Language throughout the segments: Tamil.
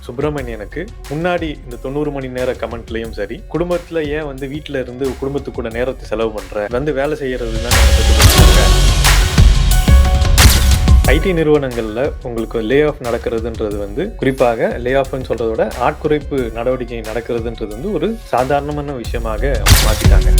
சுப்பிரமணியனுக்கு முன்னாடி இந்த தொண்ணூறு மணி நேர கமெண்ட்லயும் சரி குடும்பத்துல ஏன் வந்து வீட்டில் இருந்து குடும்பத்து கூட நேரத்தை செலவு பண்ற? வந்து வேலை செய்யறது தான் ஐடி நிறுவனங்களில் உங்களுக்கு லே ஆஃப் நடக்கிறதுன்றது வந்து குறிப்பாக லே ஆஃப்னு சொல்றத விட ஆட்குறைப்பு நடவடிக்கை நடக்கிறதுன்றது வந்து ஒரு சாதாரணமான விஷயமாக மாற்றிட்டாங்க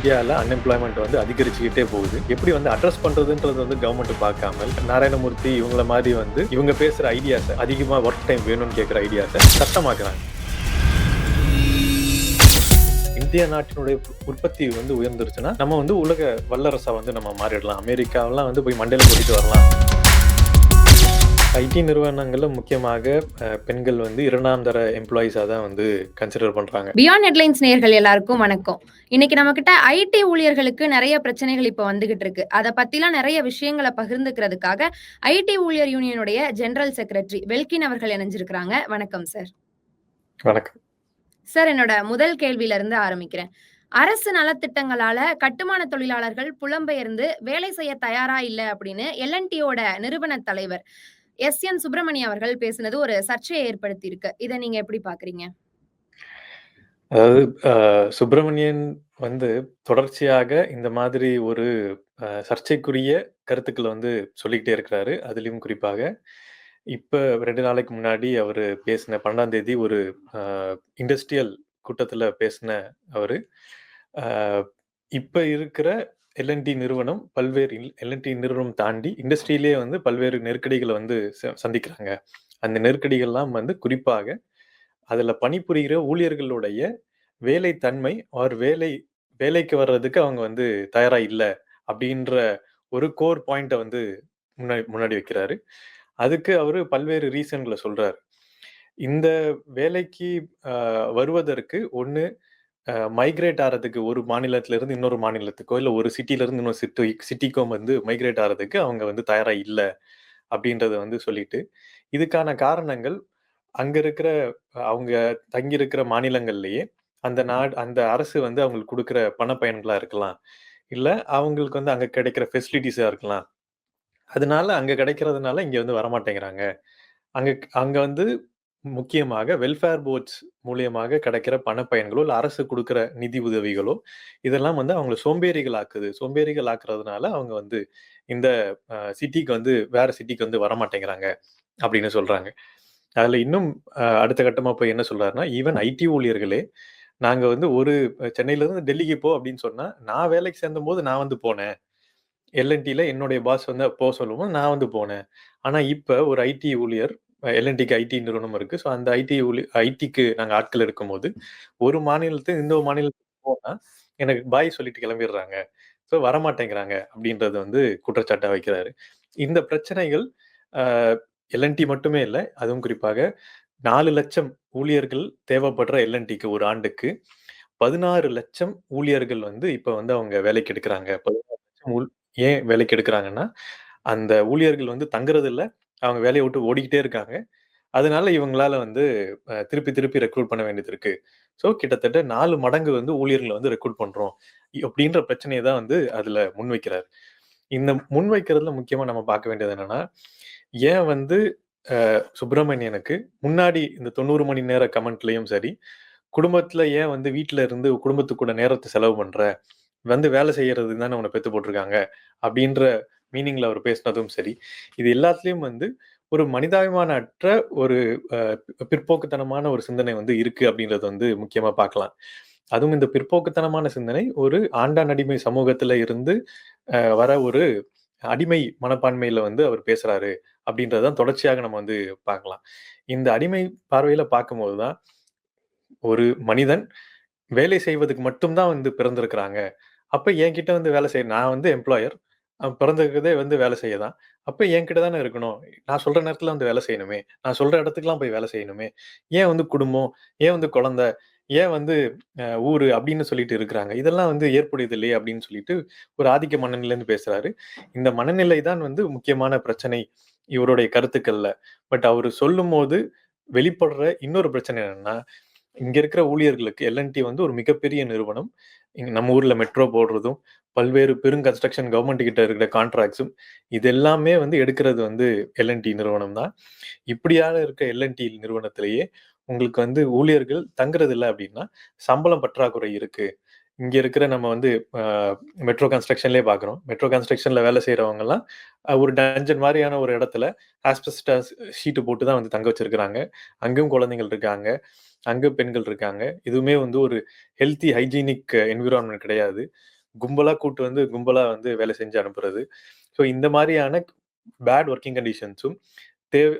இந்தியாவில் அன்எம்ப்ளாய்மெண்ட் வந்து அதிகரிச்சுக்கிட்டே போகுது. எப்படி வந்து அட்ரஸ் பண்றதுன்றது வந்து கவர்மெண்ட் பார்க்காமல் நாராயணமூர்த்தி இவங்கள மாதிரி வந்து இவங்க பேசுற ஐடியாஸை அதிகமாக ஒர்க் டைம் வேணும்னு கேட்குற ஐடியாஸை சட்டமாக்குறாங்க. இந்திய நாட்டினுடைய உற்பத்தி வந்து உயர்ந்துருச்சுன்னா நம்ம வந்து உலக வல்லரசா வந்து நம்ம மாறிடலாம். அமெரிக்காவெல்லாம் வந்து போய் மண்டையில கூட்டிட்டு வரலாம். ஐடி நிறுவனங்கள்ல முக்கியமாக பெண்கள் வந்து இரண்டாம் தர எம்ப்ளாயிஸா தான் வந்து கன்சிடர் பண்றாங்க. பியாண்ட் ஹெட்லைன்ஸ் நேயர்கள் எல்லாருக்கும் வணக்கம். இன்னைக்கு நம்ம கிட்ட ஐடி ஊழியர்களுக்கு நிறைய பிரச்சனைகள் இப்ப வந்துகிட்டு இருக்கு. அதை பத்திலாம் நிறைய விஷயங்களை பகிர்ந்துக்கிறதுக்காக ஐடி ஊழியர் யூனியனுடைய ஜெனரல் செக்ரட்டரி வெல்கின் அவர்கள் இணைஞ்சிருக்கிறாங்க. வணக்கம் சார் வணக்கம். சார் என்னோட முதல் கேள்வியில இருந்து ஆரம்பிக்கிறேன். அரசு நலத்திட்டங்களால கட்டுமான தொழிலாளர்கள் புலம்பெயர்ந்து வேலை செய்ய தயாரா இல்ல அப்படின்னு எல்என்டியோட நிறுவன தலைவர் எஸ். என். சுப்பிரமணிய அவர்கள் பேசினது ஒரு சர்ச்சையை ஏற்படுத்தி இருக்கு இதை நீங்க எப்படி பாக்குறீங்க அதாவது சுப்பிரமணியன் வந்து தொடர்ச்சியாக இந்த மாதிரி ஒரு சர்ச்சைக்குரிய கருத்துக்களை வந்து சொல்லிக்கிட்டே இருக்கிறாரு. அதுலயும் குறிப்பாக இப்ப ரெண்டு நாளைக்கு முன்னாடி அவர் பேசின பன்னெண்டாம் தேதி ஒரு இண்டஸ்ட்ரியல் கூட்டத்துல பேசின அவரு. இப்போ இப்ப இருக்கிற எல்என்டி நிறுவனம் பல்வேறு எல்என்டி நிறுவனம் தாண்டி இண்டஸ்ட்ரியிலே வந்து பல்வேறு நெருக்கடிகளை வந்து ச- சந்திக்கிறாங்க. அந்த நெருக்கடிகள்லாம் வந்து குறிப்பாக அதில் பணிபுரிகிற ஊழியர்களுடைய வேலை தன்மை அவர் வேலை வேலைக்கு வர்றதுக்கு அவங்க வந்து தயாராக இல்லை அப்படின்ற ஒரு கோர் பாயிண்ட்டை வந்து முன்னாடி முன்னாடி வைக்கிறாரு. அதுக்கு அவர் பல்வேறு ரீசன்களை சொல்கிறார் இந்த வேலைக்கு வருவதற்கு ஒன்று மைக்ரேட் ஆகிறதுக்கு ஒரு மாநிலத்துல இருந்து இன்னொரு மாநிலத்துக்கோ இல்ல ஒரு சிட்டில இருந்து இன்னொரு சிட்டி சிட்டிக்கோ வந்து மைக்ரேட் ஆகிறதுக்கு அவங்க வந்து தயாரா இல்ல அப்படின்றத வந்து சொல்லிட்டு இதுக்கான காரணங்கள் அங்க இருக்கிற அவங்க தங்கி இருக்கிற மாநிலங்கள்லயே அந்த நாடு அந்த அரசு வந்து அவங்களுக்கு கொடுக்குற பணப்பயன்களா இருக்கலாம். இல்ல அவங்களுக்கு வந்து அங்க கிடைக்கிற ஃபெசிலிட்டிஸா இருக்கலாம். அதனால அங்க கிடைக்கிறதுனால இங்க வந்து வரமாட்டேங்கிறாங்க. அங்க அங்க வந்து முக்கியமாக வெல்ஃபேர் போர்ட்ஸ் மூலியமாக கிடைக்கிற பணப்பயன்களோ இல்லை அரசு கொடுக்குற நிதி உதவிகளோ இதெல்லாம் வந்து அவங்கள சோம்பேறிகள் ஆக்குது சோம்பேறிகள் ஆக்குறதுனால அவங்க வந்து இந்த சிட்டிக்கு வந்து வேற சிட்டிக்கு வந்து வரமாட்டேங்கிறாங்க அப்படின்னு சொல்றாங்க. அதுல இன்னும் அடுத்த கட்டமா போய் என்ன சொல்றாருன்னா ஈவன் ஐடி ஊழியர்களே நாங்க வந்து ஒரு சென்னையிலேருந்து சென்னையில இருந்து டெல்லிக்கு போ அப்படின்னு சொன்னா நான் வேலைக்கு சேர்ந்த போது நான் வந்து போனேன். எல்என்டியில் என்னுடைய பாஸ் வந்து போக சொல்லும்போது நான் வந்து போனேன். ஆனால் இப்போ ஒரு ஐடி ஊழியர் எல்என்டிக்கு ஐடி நிறுவனம் இருக்கு. ஸோ அந்த ஐடி ஐடிக்கு நாங்கள் ஆட்கள் இருக்கும்போது ஒரு மாநிலத்து இந்த மாநிலத்துக்கு போனால் எனக்கு பாய் சொல்லிட்டு கிளம்பிடுறாங்க. ஸோ வரமாட்டேங்கிறாங்க அப்படின்றது வந்து குற்றச்சாட்டா வைக்கிறாரு. இந்த பிரச்சனைகள் எல்என்டி மட்டுமே இல்லை அதுவும் குறிப்பாக நாலு லட்சம் ஊழியர்கள் தேவைப்படுற எல்என்டிக்கு ஒரு ஆண்டுக்கு பதினாறு லட்சம் ஊழியர்கள் வந்து இப்ப வந்து அவங்க வேலைக்கு எடுக்கிறாங்க. பதினாறு லட்சம் ஊழ்- ஏன் வேலைக்கு எடுக்கிறாங்கன்னா அந்த ஊழியர்கள் வந்து தங்குறது இல்ல அவங்க வேலையை விட்டு ஓடிக்கிட்டே இருக்காங்க. அதனால இவங்களால வந்து திருப்பி திருப்பி ரெக்ரூட் பண்ண வேண்டியது இருக்கு. ஸோ கிட்டத்தட்ட நாலு மடங்கு வந்து ஊழியர்களை வந்து ரெக்ரூட் பண்றோம். அப்படின்ற பிரச்சனையை தான் வந்து அதுல முன்வைக்கிறார். இந்த முன்வைக்கிறதுல முக்கியமா நம்ம பார்க்க வேண்டியது என்னன்னா ஏன் வந்து சுப்பிரமணியனுக்கு முன்னாடி இந்த தொண்ணூறு மணி நேர கமெண்ட்லயும் சரி குடும்பத்துல ஏன் வந்து வீட்டுல இருந்து குடும்பத்து கூட நேரத்தை செலவு பண்ற வந்து வேலை செய்யறது தானே உன்னை பெத்து போட்டிருக்காங்க அப்படின்ற மீனிங்ல அவர் பேசினதும் சரி. இது எல்லாத்துலயும் வந்து ஒரு மனிதாபிமான அற்ற ஒரு பிற்போக்குத்தனமான ஒரு சிந்தனை வந்து இருக்கு அப்படின்றது வந்து முக்கியமா பார்க்கலாம். அதுவும் இந்த பிற்போக்குத்தனமான சிந்தனை ஒரு ஆண்டான் அடிமை சமூகத்துல இருந்து வர ஒரு அடிமை மனப்பான்மையில வந்து அவர் பேசுறாரு அப்படின்றதான் தொடர்ச்சியாக நம்ம வந்து பார்க்கலாம். இந்த அடிமை பார்வையில பார்க்கும்போது தான் ஒரு மனிதன் வேலை செய்வதுக்கு மட்டும்தான் வந்து பிறந்திருக்கிறாங்க. அப்ப என்கிட்ட வந்து வேலை செய்ய நான் வந்து எம்ப்ளாயர் பிறந்திருக்கிறதே வந்து வேலை செய்ய தான் அப்போ என்கிட்ட தானே இருக்கணும். நான் சொல்கிற நேரத்தில் வந்து வேலை செய்யணுமே. நான் சொல்கிற இடத்துக்குலாம் போய் வேலை செய்யணுமே. ஏன் வந்து குடும்பம்? ஏன் வந்து குழந்தை? ஏன் வந்து ஊர்? அப்படின்னு சொல்லிட்டு இருக்கிறாங்க. இதெல்லாம் வந்து ஏற்புடையது இல்லையே அப்படின்னு சொல்லிட்டு ஒரு ஆதிக்க மனநிலைன்னு பேசுறாரு. இந்த மனநிலை தான் வந்து முக்கியமான பிரச்சனை இவருடைய கருத்துக்கள்ல. பட் அவர் சொல்லும் போது வெளிப்படுற இன்னொரு பிரச்சனை என்னன்னா இங்க இருக்கிற ஊழியர்களுக்கு எல்என்டி வந்து ஒரு மிகப்பெரிய நிறுவனம். இங்க நம்ம ஊர்ல மெட்ரோ போடுறதும், பல்வேறு பெரும் கன்ஸ்ட்ரக்ஷன் கவர்ன்மெண்ட் கிட்ட இருக்கிற கான்ட்ராக்ட்ஸும் இது எல்லாமே வந்து எடுக்கிறது வந்து எல்என்டி நிறுவனம் தான். இப்படியாக இருக்க எல்என்டி நிறுவனத்திலேயே உங்களுக்கு வந்து ஊழியர்கள் தங்குறது இல்லை அப்படின்னா, சம்பளம் பற்றாக்குறை இருக்கு. இங்க இருக்கிற நம்ம வந்து மெட்ரோ கன்ஸ்ட்ரக்ஷன்லேயே பார்க்குறோம். மெட்ரோ கன்ஸ்ட்ரக்ஷன்ல வேலை செய்றவங்கலாம் எல்லாம் ஒரு டஞ்சன் மாதிரியான ஒரு இடத்துல ஆஸ்பெஸ்டாஸ் ஷீட்டு போட்டு தான் வந்து தங்க வச்சிருக்கிறாங்க. அங்கேயும் குழந்தைகள் இருக்காங்க. அங்கே பெண்கள் இருக்காங்க. இதுவுமே வந்து ஒரு ஹெல்த்தி ஹைஜீனிக் என்விரான்மெண்ட் கிடையாது. கும்பலா கூட்டு வந்து கும்பலா வந்து வேலை செஞ்சு அனுப்புறது. ஸோ இந்த மாதிரியான பேட் ஒர்க்கிங் கண்டிஷன்ஸும் தேவ்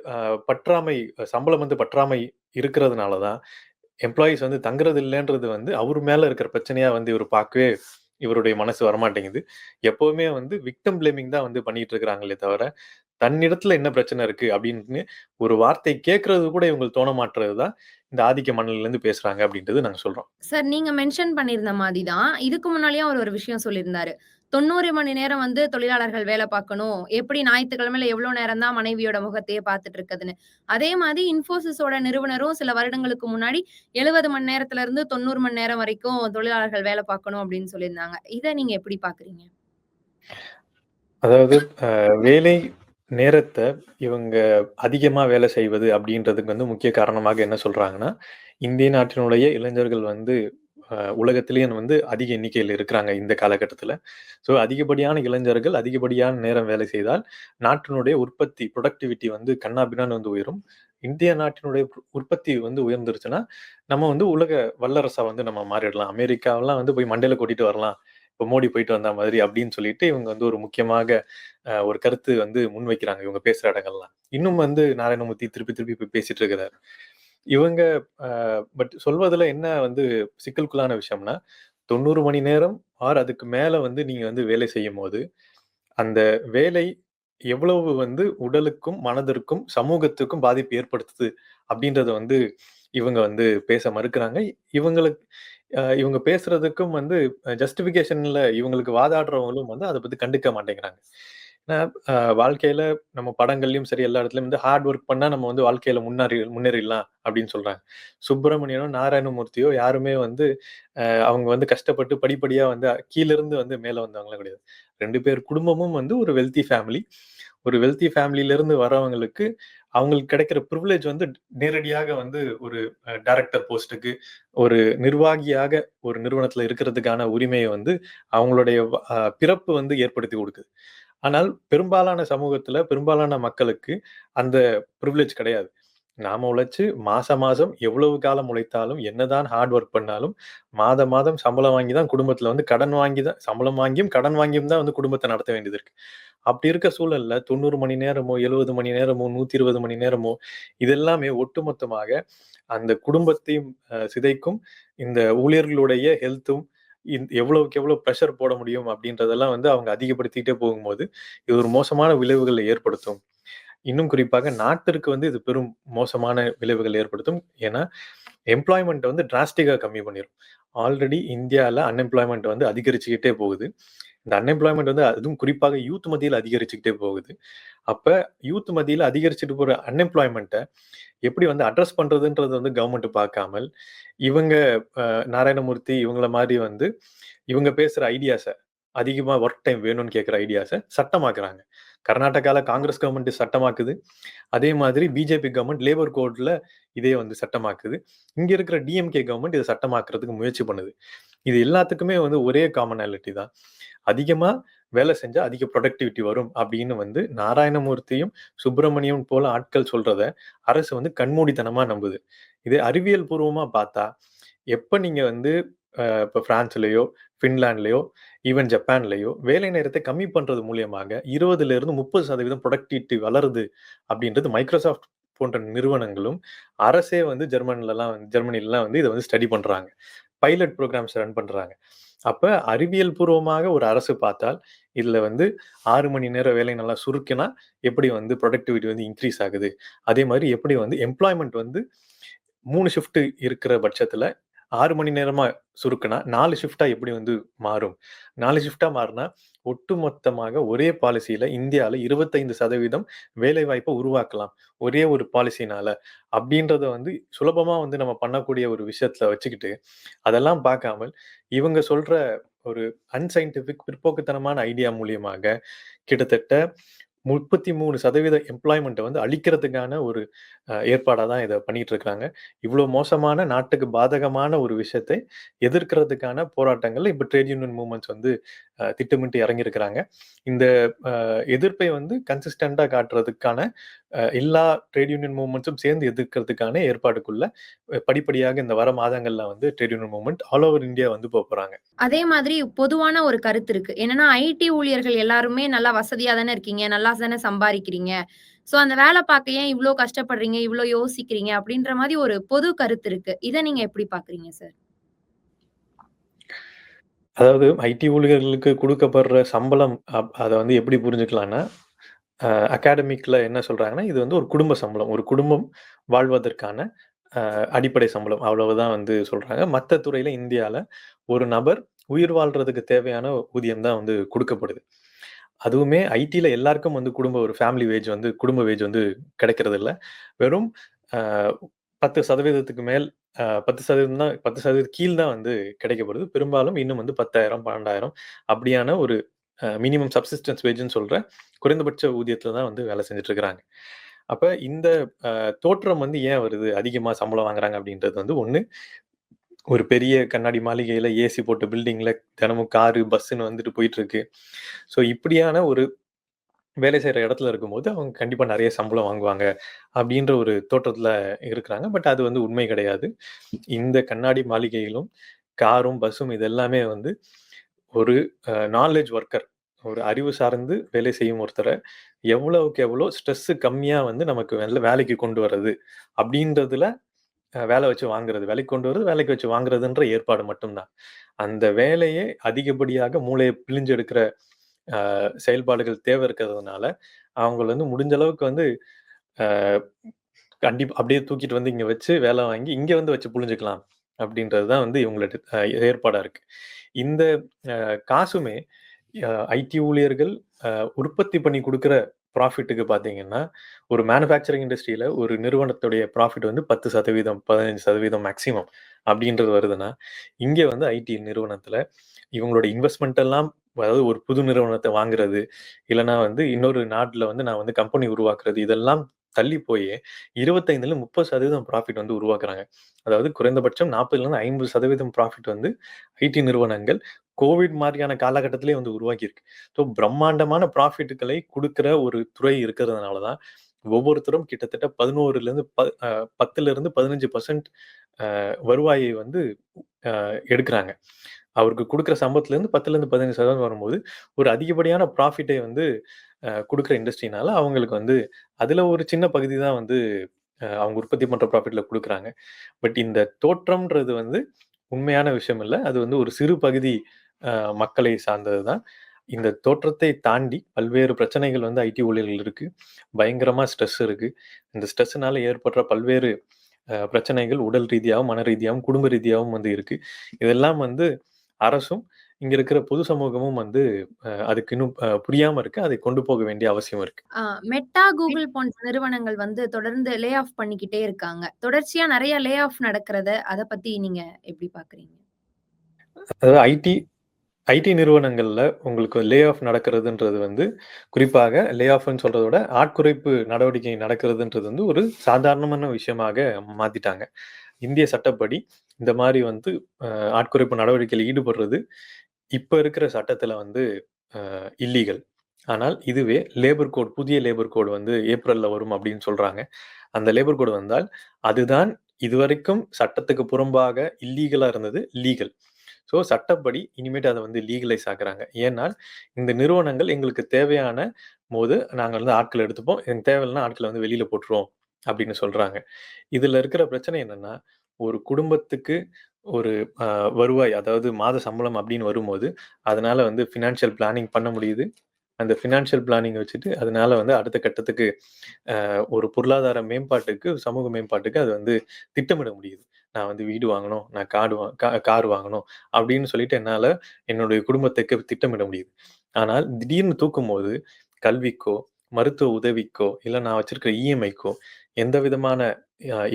பற்றாமை சம்பளம் வந்து பற்றாமை இருக்கிறதுனால தான் எம்ப்ளாயீஸ் வந்து தங்குறது இல்லன்றது வந்து அவர் மேல இருக்கிற பிரச்சனையா வந்து இவர் பார்க்கவே இவருடைய மனசு வரமாட்டேங்குது. எப்பவுமே வந்து விக்டம் பிளேமிங் தான் வந்து பண்ணிட்டு இருக்கிறாங்களே தவிர, தன்னிடத்துல என்ன பிரச்சனை இருக்கு அப்படின்னு ஒரு வார்த்தை கேட்கறது கூட இவங்களுக்கு தோண மாட்டுறது தான் இந்த ஆதிக்க மனநிலையிலேருந்து பேசுறாங்க அப்படின்றது நாங்க சொல்றோம். சார் நீங்க மென்ஷன் பண்ணியிருந்த மாதிரி தான். இதுக்கு முன்னாலயும் அவர் ஒரு விஷயம் சொல்லியிருந்தாரு. 90 மணி நேரம் வந்து தொழிலாளர்கள் வேலை பார்க்கணும். எப்படி ஞாயிற்றுக்கிழமையில எவ்வளவு நேரம் தான் மனைவியோட முகத்தையே பார்த்துட்டு இருக்குதுன்னு அதே மாதிரி இன்ஃபோசிஸோட நிறுவனரும் சில வருடங்களுக்கு முன்னாடி 70 மணி நேரத்துல இருந்து 90 மணி நேரம் வரைக்கும் தொழிலாளர்கள் வேலை பார்க்கணும் அப்படின்னு சொல்லியிருந்தாங்க. இதை நீங்க எப்படி பாக்குறீங்க அதாவது வேலை நேரத்தை இவங்க அதிகமா வேலை செய்வது அப்படின்றதுக்கு வந்து முக்கிய காரணமாக என்ன சொல்றாங்கன்னா, இந்திய நாட்டினுடைய இளைஞர்கள் வந்து அ உலகத்திலேயே வந்து அதிக எண்ணிக்கையில் இருக்கிறாங்க இந்த காலகட்டத்தில் ஸோ அதிகப்படியான இளைஞர்கள் அதிகப்படியான நேரம் வேலை செய்தால், நாட்டினுடைய உற்பத்தி ப்ரொடக்டிவிட்டி வந்து கன்னாபின்னான்னு வந்து உயரும். இந்திய நாட்டினுடைய உ உற்பத்தி வந்து உயர்ந்துருச்சுன்னா, நம்ம வந்து உலக வல்லரசா வந்து நம்ம மாறிடலாம். அமெரிக்காவெல்லாம் வந்து போய் மண்டையில கொட்டிட்டு வரலாம். இப்போ மோடி போயிட்டு வந்த மாதிரி அப்படின்னு சொல்லிட்டு இவங்க வந்து ஒரு முக்கியமாக ஒரு கருத்து வந்து முன்வைக்கிறாங்க இவங்க பேசுற இடங்கள்லாம். இன்னும் வந்து நாராயணமூர்த்தி திருப்பி திருப்பி போய் பேசிட்டு இருக்கிறாரு. இவங்க பட் சொல்வதுல என்ன வந்து சிக்கலுக்குள்ளான விஷயம்னா, 90 மணி நேரம் ஆர் அதுக்கு மேல வந்து நீங்க வந்து வேலை செய்யும் போது அந்த வேலை எவ்வளவு வந்து உடலுக்கும், மனதிற்கும், சமூகத்துக்கும் பாதிப்பு ஏற்படுத்துது அப்படின்றத வந்து இவங்க வந்து பேச மறுக்கிறாங்க. இவங்களுக்கு இவங்க பேசுறதுக்கும் வந்து ஜஸ்டிஃபிகேஷன்ல இவங்களுக்கு வாதாடுறவங்களும் வந்து அதை பத்தி கண்டுக்க மாட்டேங்கிறாங்க. ஏன்னா வாழ்க்கையில நம்ம படங்கள்லயும் சரி, எல்லா இடத்துலயும் வந்து ஹார்ட் ஒர்க் பண்ணா நம்ம வந்து வாழ்க்கையில முன்னேறி முன்னேறிடலாம் அப்படின்னு சொல்றாங்க. சுப்பிரமணியனோ, நாராயணமூர்த்தியோ யாருமே வந்து அ அவங்க வந்து கஷ்டப்பட்டு படிப்படியா வந்து கீழ இருந்து வந்து மேல வந்தவங்களாம் கிடையாது. ரெண்டு பேர் குடும்பமும் வந்து ஒரு வெல்த்தி ஃபேமிலி. ஒரு வெல்த்தி ஃபேமிலியில இருந்து வரவங்களுக்கு அவங்களுக்கு கிடைக்கிற ப்ரிவிலேஜ் வந்து நேரடியாக வந்து ஒரு டைரக்டர் போஸ்ட்டுக்கு, ஒரு நிர்வாகியாக ஒரு நிறுவனத்துல இருக்கிறதுக்கான உரிமையை வந்து அவங்களுடைய பிறப்பு வந்து ஏற்படுத்தி கொடுக்குது ஆனால் பெரும்பாலான சமூகத்துல பெரும்பாலான மக்களுக்கு அந்த ப்ரிவிலேஜ் கிடையாது. நாம உழைச்சு மாச மாசம் எவ்வளவு காலம் உழைத்தாலும், என்னதான் ஹார்ட் ஒர்க் பண்ணாலும், மாத மாதம் சம்பளம் வாங்கி தான் குடும்பத்துல வந்து கடன் வாங்கி தான் சம்பளம் வாங்கியும், கடன் வாங்கியும் தான் வந்து குடும்பத்தை நடத்த வேண்டியது இருக்கு. அப்படி இருக்க சூழல்ல 90 மணி நேரமோ, 70 மணி நேரமோ, 120 மணி நேரமோ, இதெல்லாமே ஒட்டுமொத்தமாக அந்த குடும்பத்தையும் சிதைக்கும். இந்த ஊழியர்களுடைய ஹெல்த்தும் எவ்வளவுக்கு எவ்வளோ ப்ரெஷர் போட முடியும் அப்படின்றதெல்லாம் வந்து அவங்க அதிகப்படுத்திக்கிட்டே போகும்போது, இது ஒரு மோசமான விளைவுகளை ஏற்படுத்தும். இன்னும் குறிப்பாக நாட்டிற்கு வந்து இது பெரும் மோசமான விளைவுகள் ஏற்படுத்தும். ஏன்னா, எம்ப்ளாய்மெண்ட்டை வந்து டிராஸ்டிக்கா கம்மி பண்ணிடும் ஆல்ரெடி இந்தியாவில் அன்எம்ப்ளாய்மெண்ட் வந்து அதிகரிச்சுக்கிட்டே போகுது. இந்த அன்எம்ப்ளாய்மெண்ட் வந்து அதுவும் குறிப்பாக யூத் மத்தியில் அதிகரிச்சுக்கிட்டே போகுது. அப்போ யூத் மத்தியில் அதிகரிச்சுட்டு போகிற அன்எம்ப்ளாய்மெண்ட்டை எப்படி வந்து அட்ரஸ் பண்ணுறதுன்றது வந்து கவர்மெண்ட் பார்க்காமல், இவங்க நாராயணமூர்த்தி இவங்கள மாதிரி வந்து இவங்க பேசுகிற ஐடியாஸை அதிகமாக ஒர்க் டைம் வேணும்னு கேட்குற ஐடியாஸை சட்டமாக்குறாங்க. கர்நாடகாவில் காங்கிரஸ் கவர்மெண்ட் சட்டமாக்குது. அதே மாதிரி பிஜேபி கவர்மெண்ட் லேபர் கோர்ட்டில் இதே வந்து சட்டமாக்குது. இங்கே இருக்கிற டிஎம்கே கவர்மெண்ட் இதை சட்டமாக்குறதுக்கு முயற்சி பண்ணுது. இது எல்லாத்துக்குமே வந்து ஒரே காமனாலிட்டி தான். அதிகமாக வேலை செஞ்சால் அதிக ப்ரொடக்டிவிட்டி வரும் அப்படின்னு வந்து நாராயணமூர்த்தியும், சுப்பிரமணியம் போல ஆட்கள் சொல்றத அரசு வந்து கண்மூடித்தனமாக நம்புது. இதே அறிவியல் பூர்வமாக பார்த்தா, எப்போ நீங்கள் வந்து இப்போ பிரான்ஸ்லேயோ ஃபின்லாண்ட்லேயோ ஈவன் ஜப்பான்லேயோ வேலை நேரத்தை கம்மி பண்ணுறது மூலியமாக இருபதுலேருந்து முப்பது சதவீதம் ப்ரொடக்டிவிட்டி வளருது அப்படின்றது மைக்ரோசாஃப்ட் போன்ற நிறுவனங்களும், அரசே வந்து ஜெர்மன்லலாம் ஜெர்மனிலலாம் வந்து இதை வந்து ஸ்டடி பண்ணுறாங்க பைலட் ப்ரோக்ராம்ஸ் ரன் பண்ணுறாங்க அப்போ அறிவியல் பூர்வமாக ஒரு அரசு பார்த்தால், இதில் வந்து ஆறு மணி நேர வேலை நல்லா சுருக்கினா, எப்படி வந்து ப்ரொடக்டிவிட்டி வந்து இன்க்ரீஸ் ஆகுது. அதே மாதிரி எப்படி வந்து எம்ப்ளாய்மெண்ட் வந்து மூணு ஷிஃப்ட் இருக்கிற பட்சத்தில் ஆறு மணி நேரமா சுருக்குனா நாலு ஷிஃப்ட்டா எப்படி வந்து மாறும்? நாலு ஷிஃப்ட்டா மாறுனா, ஒட்டுமொத்தமாக ஒரே பாலிசியில இந்தியால 25% வேலைவாய்ப்ப உருவாக்கலாம். ஒரே ஒரு பாலிசினால. அப்படின்றத வந்து சுலபமா வந்து நம்ம பண்ணக்கூடிய ஒரு விஷயத்துல வச்சுக்கிட்டு, அதெல்லாம் பார்க்காமல், இவங்க சொல்ற ஒரு அன்சைன்டிபிக் பிற்போக்குத்தனமான ஐடியா மூலியமாக கிட்டத்தட்ட முப்பத்தி மூணு சதவீத எம்ப்ளாய்மெண்ட்டை வந்து அழிக்கிறதுக்கான ஒரு ஏற்பாடாக தான் இதை பண்ணிட்டு இருக்காங்க. இவ்வளோ மோசமான நாட்டுக்கு பாதகமான ஒரு விஷயத்தை எதிர்க்கிறதுக்கான போராட்டங்கள்ல இப்ப ட்ரேட் யூனியன் மூமெண்ட்ஸ் வந்து திட்டமிட்டு இறங்கியிருக்கிறாங்க. இந்த எதிர்ப்பை வந்து கன்சிஸ்டண்டாக காட்டுறதுக்கான எல்லா ட்ரேட் யூனியன் மூவ்மெண்ட்ஸும் சேர்ந்து எதிர்க்கிறதுக்கான ஏற்பாடுக்குள்ள படிப்படியாக இந்த வர மாதங்கள்ல வந்து trade union movement all over India வந்து போறாங்க அதே மாதிரி பொதுவான ஒரு கருத்து இருக்கு. என்னன்னா, ஐடி ஊழியர்கள் எல்லாருமே நல்லா வசதியா தானே இருக்கீங்க. நல்லா தானே சம்பாதிக்கிறீங்க ஸோ அந்த வேலை பார்க்க ஏன் இவ்வளோ கஷ்டப்படுறீங்க? இவ்வளோ யோசிக்கிறீங்க? அப்படின்ற மாதிரி ஒரு பொது கருத்து இருக்கு. இதை நீங்க எப்படி பார்க்குறீங்க சார்? அதாவது ஐடி ஊழியர்களுக்கு குடுக்கப்படுற சம்பளம் அப் அத வந்து எப்படி புரிஞ்சுக்கலான்னா, அ அகாடமிக்ல என்ன சொல்றாங்கன்னா, இது வந்து ஒரு குடும்ப சம்பளம். ஒரு குடும்பம் வாழ்வதற்கான அ அடிப்படை சம்பளம். அவ்வளவுதான் வந்து சொல்றாங்க. மத்த துறையில இந்தியால ஒரு நபர் உயிர் வாழ்றதுக்கு தேவையான ஊதியம் தான் வந்து குடுக்கப்படுது. அதுவுமே ஐடில எல்லாருக்கும் வந்து குடும்ப ஒரு ஃபேமிலி வேஜ் வந்து குடும்ப வேஜ் வந்து கிடைக்கிறதில்ல. வெறும் அ 10% மேல் அ 10% தான் 10% கீழ் தான் வந்து கிடைக்கப்படுது. பெரும்பாலும் இன்னும் வந்து 10,000 12,000 அப்படியான ஒரு அ மினிமம் சப்சிஸ்டன்ஸ் வேஜ்ன்னு சொல்ற குறைந்தபட்ச ஊதியத்தில தான் வந்து வேலை செஞ்சுட்டு இருக்கிறாங்க. அப்ப இந்த அ தோற்றம் வந்து ஏன் வருது? அதிகமா சம்பளம் வாங்குறாங்க அப்படின்றது வந்து ஒண்ணு, ஒரு பெரிய கண்ணாடி மாளிகையில ஏசி போட்ட பில்டிங்ல தினமும் காரு, பஸ்ஸுன்னு வந்துட்டு போயிட்டுருக்கு. ஸோ இப்படியான ஒரு வேலை செய்ற இடத்துல இருக்கும்போது, அவங்க கண்டிப்பா நெறைய சம்பளம் வாங்குவாங்க. அப்படின்ற ஒரு தோற்றத்துல இருக்கிறாங்க. பட் அது வந்து உண்மை கிடையாது. இந்த கண்ணாடி மாளிகையிலும், காரும், பஸ்ஸும் இது எல்லாமே வந்து ஒரு அ ஒர்க்கர் வொர்க்கர் ஒரு அறிவு சார்ந்து வேலை செய்யும் ஒருத்தர எவ்வளவுக்கு எவ்வளோ ஸ்ட்ரெஸ் கம்மியா வந்து நமக்கு வேல வேலைக்கு கொண்டு வர்றது அப்படின்றதுல அ வேல வச்சு வாங்குறது. வேலைக்கு கொண்டு வரது, வேலைக்கு வச்சு வாங்குறதுன்ற ஏற்பாடு மட்டும் தான். அந்த வேலையே அதிகப்படியாக மூளைய பிழிஞ்சு எடுக்கிற அ செயல்பாடுகள் தேவை இருக்கிறதுனால, அவங்கள வந்து முடிஞ்ச அளவுக்கு வந்து அ கண்டிப்பா அப்படியே தூக்கிட்டு வந்து இங்க வச்சு வேலை வாங்கி, இங்க வந்து வச்சு புழிஞ்சுக்கலாம். அப்படின்றது தான் வந்து இவங்களோட அ ஏற்பாடா இருக்கு. இந்த அ காசுமே அ ஐடி ஊழியர்கள் அ உற்பத்தி பண்ணி குடுக்குற ப்ராஃபிட்டுக்கு பார்த்தீங்கன்னா, ஒரு மேனுஃபேக்சரிங் இண்டஸ்ட்ரியில ஒரு நிறுவனத்துடைய ப்ராஃபிட் வந்து 10% 15% மேக்ஸிமம் அப்படின்றது வருதுன்னா, இங்க வந்து ஐடி நிறுவனத்தில இவங்களோட இன்வெஸ்ட்மென்ட் எல்லாம் அதாவது ஒரு புது நிறுவனத்தை வாங்குறது, இல்லைன்னா வந்து இன்னொரு நாட்டில் வந்து நான் வந்து கம்பெனி உருவாக்குறது, இதெல்லாம் தள்ளி போய் இருபத்தைந்துல முப்பது சதவீதம் ப்ராஃபிட் வந்து உருவாக்குறாங்க. அதாவது குறைந்தபட்சம் 40லருந்து 50% ப்ராஃபிட் வந்து ஐடி நிறுவனங்கள் கோவிட் மாதிரியான காலகட்டத்திலே வந்து உருவாக்கியிருக்கு. ஸோ பிரம்மாண்டமான ப்ராஃபிட்டுகளை கொடுக்குற ஒரு துறை இருக்கிறதுனால தான், ஒவ்வொருத்தரும் கிட்டத்தட்ட 11லருந்து ப பத்துலேருந்து பதினஞ்சு பர்சன்ட் வருவாயை வந்து எடுக்கிறாங்க அவருக்கு கொடுக்குற சம்பளத்திலேருந்து 10லருந்து 15% வரும்போது, ஒரு அதிகப்படியான ப்ராஃபிட்டை வந்து கொடுக்குற இண்டஸ்ட்ரினால அவங்களுக்கு வந்து அதில் ஒரு சின்ன பகுதி தான் வந்து அவங்க உற்பத்தி பண்ணுற ப்ராஃபிட்டில் கொடுக்குறாங்க பட் இந்த தோற்றம்ன்றது வந்து உண்மையான விஷயம் இல்லை அது வந்து ஒரு சிறு பகுதி மக்களை சார்ந்தது தான். இந்த தோற்றத்தை தாண்டி பல்வேறு பிரச்சனைகள் வந்து ஐடி ஊழியர்கள் இருக்கு. பயங்கரமாக ஸ்ட்ரெஸ் இருக்கு. இந்த ஸ்ட்ரெஸ்ஸுனால ஏற்படுற பல்வேறு பிரச்சனைகள் உடல் ரீதியாகவும் மன ரீதியாகவும் குடும்ப ரீதியாகவும் வந்து இருக்கு. இதெல்லாம் வந்து அரசும், இங்க இருக்கிற பொது சமூகமும் வந்து அதுக்கு இன்னும் புரியாம இருக்கு. அதை கொண்டு போக வேண்டிய அவசியம் இருக்கு. Meta, Google போன்ற நிறுவனங்கள் வந்து தொடர்ந்து லே ஆஃப் பண்ணிக்கிட்டே இருக்காங்க. தொடர்ச்சியா நெறைய லே ஆஃப் நடக்கிறத, அத பத்தி நீங்க எப்படி பார்க்குறீங்க? அதாவது ஐடி ஐடி நிறுவனங்கள்ல உங்களுக்கு லே ஆஃப் நடக்கிறதுன்றது வந்து, குறிப்பாக லே ஆஃப்ன்னு சொல்றத விட, ஆட்குறைப்பு நடவடிக்கை நடக்கிறதுன்றது வந்து ஒரு சாதாரணமான விஷயமாக மாத்திட்டாங்க. இந்திய சட்டப்படி இந்த மாதிரி வந்து ஆட்குறைப்பு நடவடிக்கையில் ஈடுபடுறது, இப்போ இருக்கிற சட்டத்தில் வந்து இல்லீகல். ஆனால் இதுவே லேபர் கோட் புதிய லேபர் கோட் வந்து ஏப்ரலில் வரும் அப்படின்னு சொல்கிறாங்க அந்த லேபர் கோட் வந்தால், அதுதான் இதுவரைக்கும் சட்டத்துக்கு புறம்பாக இல்லீகலாக இருந்தது லீகல். ஸோ சட்டப்படி இனிமேட்டு அதை வந்து லீகலைஸ் ஆக்குறாங்க. ஏன்னால் இந்த நிறுவனங்கள் எங்களுக்கு தேவையான போது நாங்கள் வந்து ஆட்கள் எடுத்துப்போம். எனக்கு தேவையில்லைன்னா ஆட்களை வந்து வெளியில் போட்டுருவோம் அப்படின்னு சொல்றாங்க. இதுல இருக்கிற பிரச்சனை என்னன்னா, ஒரு குடும்பத்துக்கு ஒரு அ வருவாய் அதாவது மாத சம்பளம் அப்படின்னு வரும்போது, அதனால வந்து ஃபினான்ஷியல் பிளானிங் பண்ண முடியுது. அந்த ஃபினான்ஷியல் பிளானிங் வச்சுட்டு, அதனால வந்து அடுத்த கட்டத்துக்கு அ ஒரு பொருளாதார மேம்பாட்டுக்கு, சமூக மேம்பாட்டுக்கு அது வந்து திட்டமிட முடியுது. நான் வந்து வீடு வாங்கணும், நான் காடு வா கா கார் வாங்கணும் அப்படின்னு சொல்லிட்டு என்னால என்னுடைய குடும்பத்துக்கு திட்டமிட முடியுது. ஆனால் திடீர்னு தூக்கும்போது கல்விக்கோ, மருத்துவ உதவிக்கோ, இல்லை நான் வச்சிருக்கிற இஎம்ஐக்கோ எந்த விதமான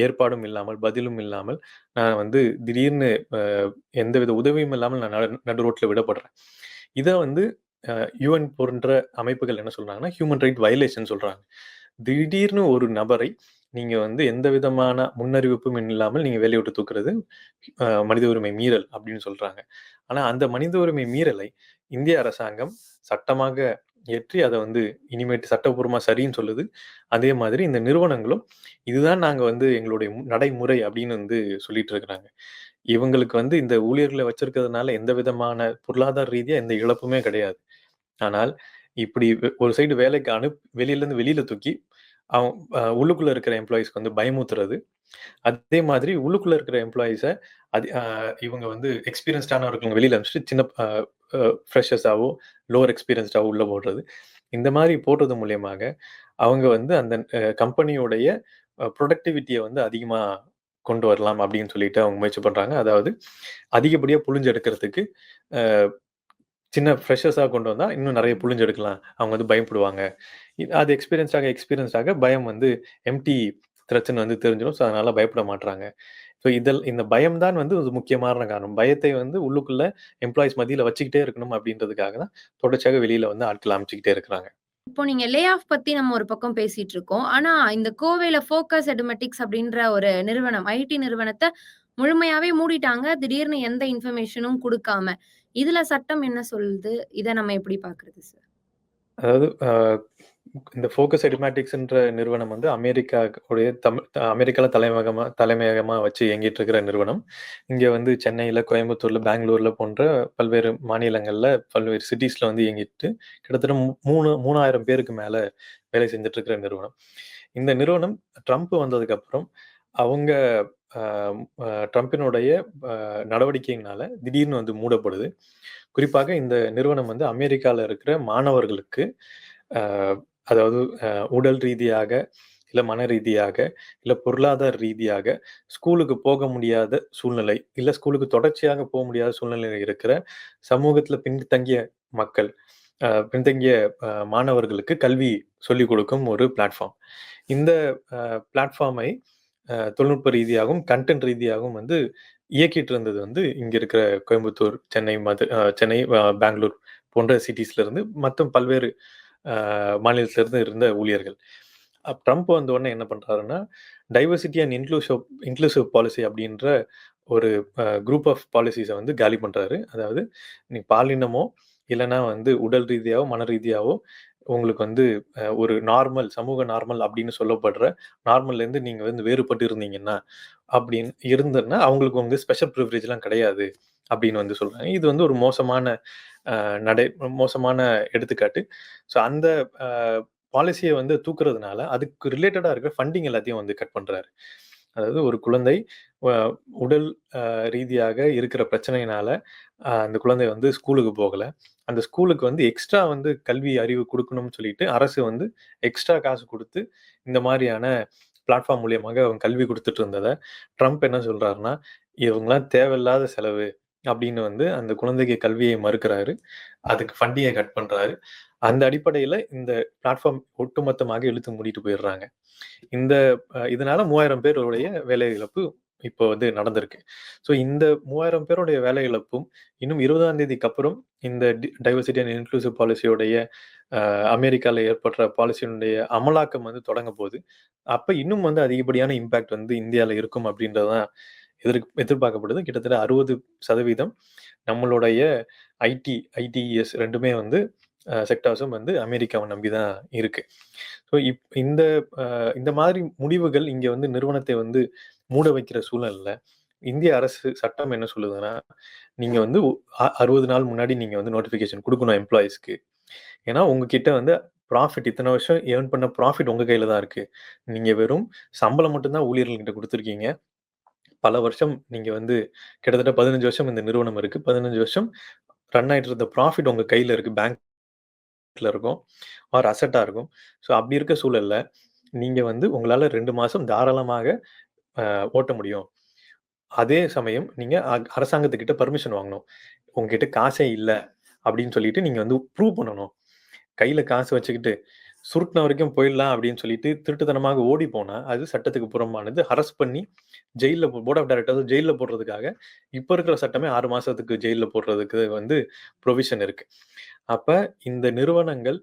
ஏற்பாடும் இல்லாமல், பதிலும் இல்லாமல் நான் வந்து திடீர்னு எந்த எந்தவித உதவியும் இல்லாமல் நான் நடு நடு விடப்படுறேன். இதை வந்து யூஎன் யுஎன் போன்ற அமைப்புகள் என்ன சொல்றாங்கன்னா, ஹியூமன் ரைட் வயலேஷன் சொல்றாங்க. திடீர்னு ஒரு நபரை நீங்க வந்து எந்த விதமான முன்னறிவிப்பும் இல்லாமல் நீங்க வேலைய தூக்குறது மனித உரிமை மீறல் அப்படின்னு சொல்றாங்க. ஆனா அந்த மனித உரிமை மீறலை இந்திய அரசாங்கம் சட்டமாக ஏற்றி அதை வந்து இனிமேட்டு சட்டப்பூர்வமாக சரின்னு சொல்லுது. அதே மாதிரி இந்த நிறுவனங்களும் இதுதான் நாங்க வந்து எங்களுடைய நடைமுறை அப்படின்னு வந்து சொல்லிட்டு இருக்கிறாங்க. இவங்களுக்கு வந்து இந்த ஊழியர்களை வச்சிருக்கிறதுனால எந்த விதமான பொருளாதார ரீதியா எந்த இழப்புமே கிடையாது. ஆனால் இப்படி ஒரு சைடு வேலைக்கு அனுப் வெளியிலேருந்து வெளியில தூக்கி, அவன் அ உள்ளுக்குள்ள இருக்கிற எம்ப்ளாயீஸ்க்கு வந்து பயமுத்துறது அதே மாதிரி உள்ளுக்குள்ள இருக்கிற எம்ப்ளாயிஸை அது இவங்க வந்து எக்ஸ்பீரியன்ஸ்டானவர்கள வெளியில அனுப்பிச்சுட்டு சின்ன அ ஃப்ரெஷர்ஸாவோ, லோவர் எக்ஸ்பீரியன்ஸ்டாவோ உள்ள போடுறது. இந்த மாதிரி போடுறது மூலியமாக அவங்க வந்து அந்த கம்பெனியோடைய கம்பெனியுடைய வந்து அதிகமாக கொண்டு வரலாம் அப்படின்னு சொல்லிட்டு அவங்க முயற்சி பண்ணுறாங்க அதாவது அதிகப்படியாக புழிஞ்செடுக்கிறதுக்கு சின்ன ஃப்ரெஷர்ஸா கொண்டு வந்தா இன்னும் நெறைய புழிஞ்செடுக்கலாம். அவங்க வந்து பயப்படுவாங்க. இ அது எக்ஸ்பீரியன்ஸ் ஆக எக்ஸ்பீரியன்ஸ் ஆக பயம் வந்து எம்ப்டி த்ரெட்ஸ்ன்னு வந்து தெரிஞ்சிரும். ஸோ அதனால பயப்பட மாட்றாங்க. ஸோ இதல் இந்த பயம் தான் வந்து ஒரு முக்கியமான காரணம். பயத்தை வந்து உள்ளுக்குள்ள எம்ப்ளாயீஸ் மத்தியில வச்சுக்கிட்டே இருக்கணும் அப்படின்றதுக்காக தான் தொடர்ச்சியாக வெளியில வந்து ஆட்கள அனுப்பிச்சுக்கிட்டே இருக்கிறாங்க. இப்போ நீங்க லே ஆஃப் பத்தி நம்ம ஒரு பக்கம் பேசிட்டு இருக்கோம். ஆனா இந்த கோவையில ஃபோக்கஸ் எடுமெடிக்ஸ் அப்படின்ற ஒரு நிறுவனம், ஐடி நிறுவனத்த முழுமையாவே மூடிட்டாங்க. திடீர்னு எந்த இன்ஃபர்மேஷனும் குடுக்காம. இதுல சட்டம் என்ன சொல்லுது? இதை நம்ம எப்படி பாக்குறது சார்? அதாவது இந்த ஃபோக்கஸ் எடிமேட்டிக்ஸ்ன்ற நிறுவனம் வந்து அமெரிக்கா உடைய தமிழ் அமெரிக்காவில் தலைமையகமாக தலைமையகமாக வச்சு இயங்கிட்டு இருக்கிற நிறுவனம். இங்கே வந்து சென்னையில் கோயம்புத்தூரில் பெங்களூரில் போன்ற பல்வேறு மாநிலங்களில் பல்வேறு சிட்டிஸில் வந்து இயங்கிட்டு கிட்டத்தட்ட மூணு மூணாயிரம் பேருக்கு மேலே வேலை செஞ்சுட்டு இருக்கிற நிறுவனம். இந்த நிறுவனம் ட்ரம்ப் வந்ததுக்கப்புறம் அவங்க ட்ரம்பினுடைய நடவடிக்கையினால திடீர்னு வந்து மூடப்படுது. குறிப்பாக இந்த நிறுவனம் வந்து அமெரிக்கால இருக்கிற மாணவர்களுக்கு அதாவது உடல் ரீதியாக, இல்லை மன ரீதியாக, இல்லை பொருளாதார ரீதியாக ஸ்கூலுக்கு போக முடியாத சூழ்நிலை, இல்லை ஸ்கூலுக்கு தொடர்ச்சியாக போக முடியாத சூழ்நிலையில் இருக்கிற சமூகத்தில் பின்தங்கிய மக்கள், பின்தங்கிய மாணவர்களுக்கு கல்வி சொல்லிக் கொடுக்கும் ஒரு பிளாட்ஃபார்ம். இந்த பிளாட்ஃபார்மை தொழில்நுட்ப ரீதியாகவும், கன்டென்ட் ரீதியாகவும் வந்து இயக்கிட்டு இருந்தது வந்து இங்க இருக்கிற கோயம்புத்தூர், சென்னை, மது அ சென்னை, அ பெங்களூர் போன்ற சிட்டிஸ்ல இருந்து மற்றும் பல்வேறு அ மாநிலத்தில இருந்து இருந்த ஊழியர்கள். ட்ரம்ப் வந்த உடனே என்ன பண்றாருன்னா, diversity and inclusive inclusive policy அப்படின்ற ஒரு அ குரூப் ஆஃப் பாலிசிஸ வந்து காலி பண்றாரு. அதாவது நீ பாலினமோ, இல்லன்னா வந்து உடல் ரீதியாவோ, மன ரீதியாவோ உங்களுக்கு வந்து ஒரு நார்மல், சமூக நார்மல் அப்படின்னு சொல்லப்படுற நார்மல்லேருந்து நீங்கள் வந்து வேறுபட்டு இருந்தீங்கன்னா, அப்படின்னு இருந்ததுன்னா, அவங்களுக்கு வந்து ஸ்பெஷல் ப்ரிவரேஜ்லாம் கிடையாது அப்படின்னு வந்து சொல்கிறாங்க இது வந்து ஒரு மோசமான நடை மோசமான எடுத்துக்காட்டு. ஸோ அந்த பாலிசியை வந்து தூக்குறதுனால, அதுக்கு ரிலேட்டடாக இருக்கிற ஃபண்டிங் எல்லாத்தையும் வந்து கட் பண்ணுறாரு அதாவது ஒரு குழந்தை உடல் ரீதியாக இருக்கிற பிரச்சனையினால, அந்த குழந்தை வந்து ஸ்கூலுக்கு போகலை. அந்த ஸ்கூலுக்கு வந்து எக்ஸ்ட்ரா வந்து கல்வி அறிவு கொடுக்கணும்னு சொல்லிட்டு, அரசு வந்து எக்ஸ்ட்ரா காசு கொடுத்து இந்த மாதிரியான பிளாட்ஃபார்ம் மூலியமாக அவங்க கல்வி கொடுத்துட்டு இருந்ததை ட்ரம்ப் என்ன சொல்றாருன்னா, இவங்களாம் தேவையில்லாத செலவு" அப்படின்னு வந்து அந்த குழந்தைக்கு கல்வியை மறுக்கிறாரு. அதுக்கு ஃபண்டிங்கை கட் பண்றாரு. அந்த அடிப்படையில இந்த பிளாட்ஃபார்ம் ஒட்டுமொத்தமாக இழுத்து மூடிட்டு போயிடுறாங்க. இந்த இதனால 3000 பேருடைய வேலை இழப்பு இப்போ வந்து நடந்திருக்கு. ஸோ இந்த 3000 பேருடைய வேலை இழப்பும் இன்னும் 20ஆம் தேதிக்கு அப்புறம் இந்த டைவர்சிட்டி அண்ட் இன்க்ளூசிவ் பாலிசியோடைய அமெரிக்காவில் ஏற்படுற பாலிசியினுடைய அமலாக்கம் வந்து தொடங்க போகுது அப்ப இன்னும் வந்து அதிகப்படியான இம்பாக்ட் வந்து இந்தியால இருக்கும் அப்படின்றது தான் எதிர் எதிர்பார்க்கப்படுது. கிட்டத்தட்ட 60% நம்மளுடைய ஐடி, ஐடிஇஎஸ் ரெண்டுமே வந்து அ செக்டார்ஸும் வந்து அமெரிக்காவை நம்பி தான் இருக்கு. ஸோ இப் இந்த இந்த மாதிரி முடிவுகள் இங்க வந்து நிறுவனத்தை வந்து மூட வைக்கிற சூழ்நிலை இந்திய அரசு சட்டம் என்ன சொல்லுதுன்னா, நீங்க வந்து அ 60 நாள் முன்னாடி நீங்க வந்து நோட்டிஃபிகேஷன் கொடுக்கணும் எம்ப்ளாயிஸ்க்கு ஏன்னா உங்ககிட்ட வந்து ப்ராஃபிட் இத்தனை வருஷம் ஏர்ன் பண்ண ப்ராஃபிட் உங்க கையில தான் இருக்கு. நீங்க வெறும் சம்பளம் மட்டும்தான் ஊழியர்கள்கிட்ட கொடுத்துருக்கீங்க பல வருஷம் நீங்க வந்து கிட்டத்தட்ட 15 வருஷம் இந்த நிறுவனம் இருக்கு. 15 வருஷம் ரன் ஆயிட்டு இருந்த ப்ராஃபிட் உங்க கையில இருக்கு. பேங்க்ல இருக்கும். ஆர் அசெட்டா இருக்கும். ஸோ அப்படி இருக்க சூழல்ல, நீங்க வந்து உங்களால ரெண்டு மாசம் தாராளமாக ஓட்ட முடியும். அதே சமயம் நீங்க அரசாங்கத்துக்கிட்ட பர்மிஷன் வாங்கணும். உங்ககிட்ட காசே இல்லை அப்படின்னு சொல்லிட்டு நீங்க வந்து ப்ரூவ் பண்ணணும். கையில காசு வச்சுக்கிட்டு சுருட்டுன வரைக்கும் போயிடலாம் அப்படின்னு சொல்லிட்டு திருட்டுத்தனமாக ஓடி போனா, அது சட்டத்துக்கு புறம்பானது. அரெஸ்ட் பண்ணி ஜெயிலில் போர்ட் ஆஃப் டைரக்டர்ஸ் ஜெயிலில் போடுறதுக்காக இப்போ இருக்கிற சட்டமே ஆறு மாசத்துக்கு ஜெயிலில் போடுறதுக்கு வந்து ப்ரொவிஷன் இருக்கு. அப்ப இந்த நிறுவனங்கள்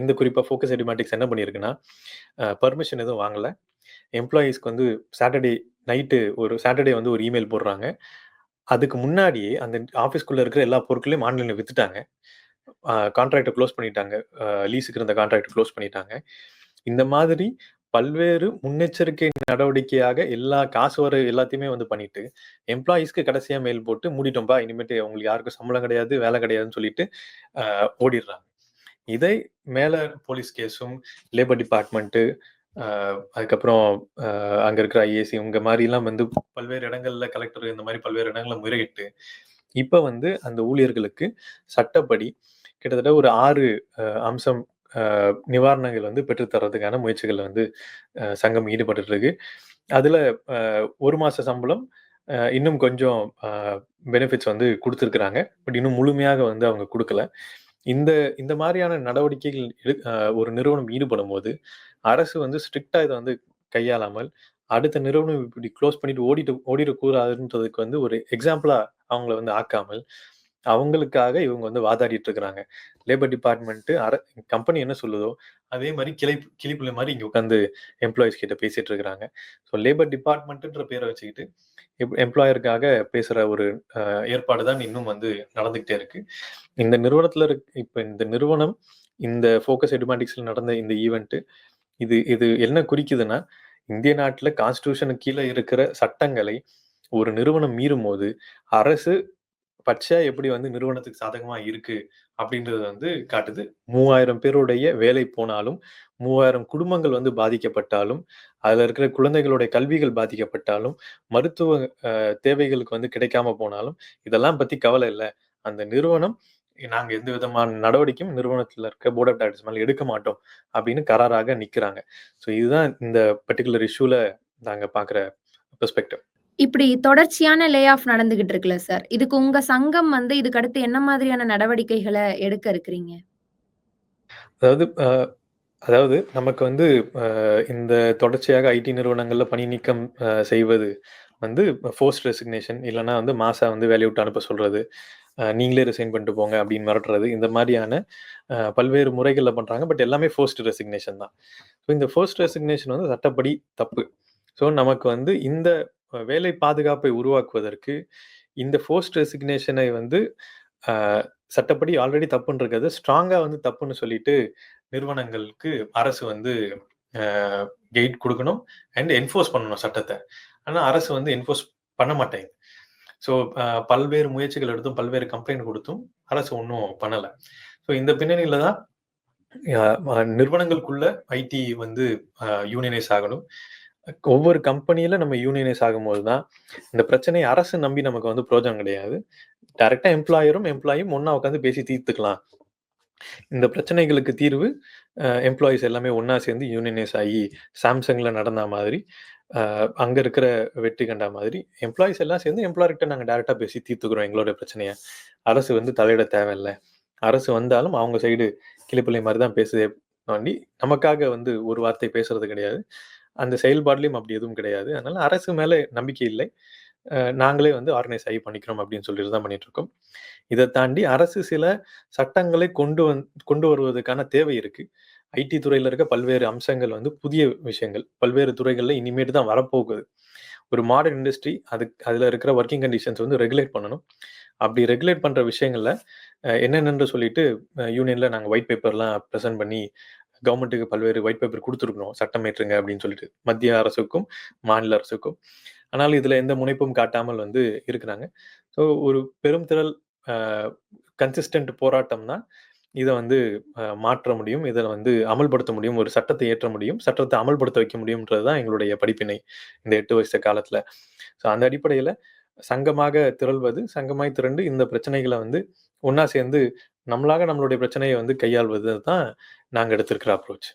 இந்த குறிப்பா ஃபோக்கஸ் எடிமேட்டிக்ஸ் என்ன பண்ணியிருக்குன்னா, பர்மிஷன் எதுவும் வாங்கலை எம்ப்ளாயீஸ்க்கு வந்து சாட்டர்டே நைட்டு ஒரு சாட்டர்டே வந்து ஒரு இமெயில் போடுறாங்க. அதுக்கு முன்னாடியே அந்த ஆஃபீஸ்க்குள்ளே இருக்கிற எல்லா பொருட்களையும் ஆன்லைனில் வித்துட்டாங்க. கான்ட்ராக்டை க்ளோஸ் பண்ணிட்டாங்க. லீஸுக்கு இருந்த கான்ட்ராக்ட்ட க்ளோஸ் பண்ணிட்டாங்க. இந்த மாதிரி பல்வேறு முன்னெச்சரிக்கை நடவடிக்கையாக எல்லா காசு வர எல்லாத்தையுமே வந்து பண்ணிட்டு, எம்ப்ளாயீஸ்க்கு கடைசியாக மெயில் போட்டு மூடிட்டோம்பா. இனிமேட்டு அவங்களுக்கு யாருக்கும் சம்பளம் கிடையாது, வேலை கிடையாதுன்னு சொல்லிட்டு ஓடிடுறாங்க. இதை மேல போலீஸ் கேஸும், லேபர் டிபார்ட்மெண்ட்டு அதுக்கப்புறம் அங்கே இருக்கிற ஐஏசி இவங்க மாதிரிலாம் வந்து பல்வேறு இடங்கள்ல கலெக்டர் இந்த மாதிரி பல்வேறு இடங்களில் முறையிட்டு, இப்போ வந்து அந்த ஊழியர்களுக்கு சட்டப்படி கிட்டத்தட்ட ஒரு ஆறு அம்சம் நிவாரணங்கள் வந்து பெற்றுத்தரதுக்கான தர்றதுக்கான வந்து சங்கம் ஈடுபட்டு இருக்கு. அதுல ஒரு மாச சம்பளம், இன்னும் கொஞ்சம் பெனிஃபிட்ஸ் வந்து கொடுத்துருக்குறாங்க பட் இன்னும் முழுமையாக வந்து அவங்க கொடுக்கல இந்த இந்த மாதிரியான நடவடிக்கைகள் ஒரு நிறுவனம் ஈடுபடும் போது அரசு வந்து ஸ்ட்ரிக்டாக இதை வந்து கையாளாமல், அடுத்த நிறுவனம் இப்படி க்ளோஸ் பண்ணிட்டு ஓடிட்டு ஓடிடக்கூடாதுன்றதுக்கு வந்து ஒரு எக்ஸாம்பிளா அவங்கள வந்து ஆக்காமல், அவங்களுக்காக இவங்க வந்து வாதாடிட்டு இருக்கிறாங்க. லேபர் டிபார்ட்மெண்ட்டு அர கம்பெனி என்ன சொல்லுதோ, அதே மாதிரி கிளை கிளிப்புள்ள மாதிரி இங்கே உட்காந்து எம்ப்ளாயீஸ் கிட்ட பேசிட்டு இருக்கிறாங்க. ஸோ லேபர் டிபார்ட்மெண்ட்டுன்ற பேரை வச்சுக்கிட்டு எம்ப்ளாயருக்காக பேசுகிற ஒரு ஏற்பாடு தான் இன்னும் வந்து நடந்துகிட்டே இருக்கு. இந்த நிறுவனத்தில் இருக் இப்போ இந்த நிறுவனம் இந்த ஃபோக்கஸ் எடுமேட்டிக்ஸில் நடந்த இந்த ஈவெண்ட்டு இது இது என்ன குறிக்குதுன்னா, இந்திய நாட்டில் கான்ஸ்டியூஷனுக்கு கீழே இருக்கிற சட்டங்களை ஒரு நிறுவனம் மீறும் போது அரசு பட்சா எப்படி வந்து நிறுவனத்துக்கு சாதகமா இருக்கு அப்படின்றத வந்து காட்டுது. 3000 பேருடைய வேலை போனாலும், 3000 குடும்பங்கள் வந்து பாதிக்கப்பட்டாலும், அதுல இருக்கிற குழந்தைகளுடைய கல்விகள் பாதிக்கப்பட்டாலும், மருத்துவ தேவைகளுக்கு வந்து கிடைக்காம போனாலும், இதெல்லாம் பத்தி கவலை இல்லை அந்த நிறுவனம் நாங்க எந்த விதமான நடவடிக்கையும் நிறுவனத்துல இருக்க போர்ட் ஆஃப் டைரக்டர்ஸ் மேல எடுக்க மாட்டோம் அப்படின்னு கராராக நிக்கிறாங்க. ஸோ இதுதான் இந்த பர்ட்டிகுலர் இஷ்யூல நாங்க பார்க்குற பெர்ஸ்பெக்டிவ். இப்படி தொடர்ச்சியான லே ஆஃப் நடந்துகிட்டு இருக்குல்ல சார். இதுக்கு உங்க சங்கம் வந்து இதுக்கு அடுத்து என்ன மாதிரியான நடவடிக்கைகள எடுக்க இருக்கிறீங்க? அதாவது அதாவது நமக்கு வந்து இந்த தொடர்ச்சியாக ஐடி நிறுவனங்கள்ல பணி நீக்கம் செய்வது வந்து ஃபோர்ஸ்ட் ரெசிக்னேஷன் இல்லன்னா வந்து மாஸா வந்து வேலைய விட்டு அனுப்ப சொல்றது. நீங்களே ரிசைன் பண்ணிட்டு போங்க அப்படின்னு மிரட்டுறது. இந்த மாதிரியான பல்வேறு முறைகளில் பண்ணுறாங்க பட் எல்லாமே ஃபோர்ஸ்ட் ரெசிக்னேஷன் தான். ஸோ இந்த ஃபோர்ஸ்ட் ரெசிக்னேஷன் வந்து சட்டப்படி தப்பு. ஸோ நமக்கு வந்து இந்த வேலை பாதுகாப்பை உருவாக்குவதற்கு இந்த ஃபோர்ஸ்ட் ரெசிக்னேஷனை வந்து சட்டப்படி ஆல்ரெடி தப்புன்னு இருக்கிறது ஸ்ட்ராங்காக வந்து தப்புன்னு சொல்லிட்டு நிறுவனங்களுக்கு அரசு வந்து கெய்ட் கைட் அண்ட் என்ஃபோர்ஸ் பண்ணணும் சட்டத்தை ஆனால் அரசு வந்து என்ஃபோர்ஸ் பண்ண மாட்டேங்குது. ஸோ பல்வேறு முயற்சிகள் எடுத்தும், பல்வேறு கம்ப்ளைண்ட் கொடுத்தும் அரசு ஒன்றும் பண்ணலை ஸோ இந்த பின்னணியில தான் நிறுவனங்களுக்குள்ள ஐடி வந்து யூனியனைஸ் ஆகணும். ஒவ்வொரு கம்பெனியில நம்ம யூனியனைஸ் ஆகும்போது தான், இந்த பிரச்சனையை அரசு நம்பி நமக்கு வந்து பிரயோஜனம் கிடையாது. டைரக்ட்டா எம்ப்ளாயரும், எம்ப்ளாயும் ஒன்றா உட்காந்து பேசி தீர்த்துக்கலாம். இந்த பிரச்சனைகளுக்கு தீர்வு எம்ப்ளாயிஸ் எம்ப்ளாயீஸ் எல்லாமே ஒன்றா சேர்ந்து யூனியனைஸ் ஆகி, சாம்சங்ல நடந்த மாதிரி, அங்கே இருக்கிற வெற்றி கண்டா மாதிரி, எம்ப்ளாயிஸ் எல்லாம் சேர்ந்து எம்ப்ளாயர்கிட்ட நாங்கள் டேரெக்டாக பேசி தீர்த்துக்கிறோம் எங்களோட பிரச்சனையை அரசு வந்து தலையிட தேவையில்லை அரசு வந்தாலும் அவங்க சைடு கிளிப்பிள்ளை மாதிரி தான் பேசுதே தாண்டி, நமக்காக வந்து ஒரு வார்த்தை பேசுறது கிடையாது. அந்த செயல்பாடுலையும் அப்படி எதுவும் கிடையாது. அதனால அரசு மேலே நம்பிக்கை இல்லை. நாங்களே வந்து ஆர்கனைஸ் ஆகி பண்ணிக்கிறோம் அப்படின்னு சொல்லிட்டு தான் பண்ணிட்டு இருக்கோம். இதை தாண்டி அரசு சில சட்டங்களை கொண்டு வந் கொண்டு வருவதற்கான தேவை இருக்குது ஐடி துறையில இருக்க பல்வேறு அம்சங்கள் வந்து புதிய விஷயங்கள். பல்வேறு துறைகளில் இனிமேட்டு தான் வரப்போகுது. ஒரு மாடர்ன் இண்டஸ்ட்ரி அதுக்கு அதுல இருக்கிற ஒர்க்கிங் கண்டிஷன்ஸ் வந்து ரெகுலேட் பண்ணணும். அப்படி ரெகுலேட் பண்ற விஷயங்கள்ல என்னென்னு சொல்லிட்டு யூனியனில் யூனியன்ல நாங்க ஒயிட் பேப்பர்லாம் ப்ரெசென்ட் பண்ணி கவர்மெண்ட்டுக்கு பல்வேறு ஒயிட் பேப்பர் கொடுத்துருக்கணும் சட்டம் ஏற்றுங்க அப்படின்னு சொல்லிட்டு. மத்திய அரசுக்கும், மாநில அரசுக்கும். ஆனாலும் இதுல எந்த முனைப்பும் காட்டாமல் வந்து இருக்கிறாங்க. ஸோ ஒரு பெரும் திரள் கன்சிஸ்டன்ட் போராட்டம் தான் இதை வந்து மாற்ற முடியும். இதில் வந்து அமல்படுத்த முடியும். ஒரு சட்டத்தை ஏற்ற முடியும். சட்டத்தை அமல்படுத்த வைக்க முடியும்ன்றது தான் எங்களுடைய படிப்பினை. இந்த எட்டு வருஷ காலத்தில் ஸோ அந்த அடிப்படையில் சங்கமாக திரள்வது, சங்கமாய் திரண்டு இந்த பிரச்சனைகளை வந்து ஒன்றா சேர்ந்து நம்மளாக நம்மளுடைய பிரச்சனையை வந்து கையாள்வது தான் நாங்கள் எடுத்திருக்கிற அப்ரோச்.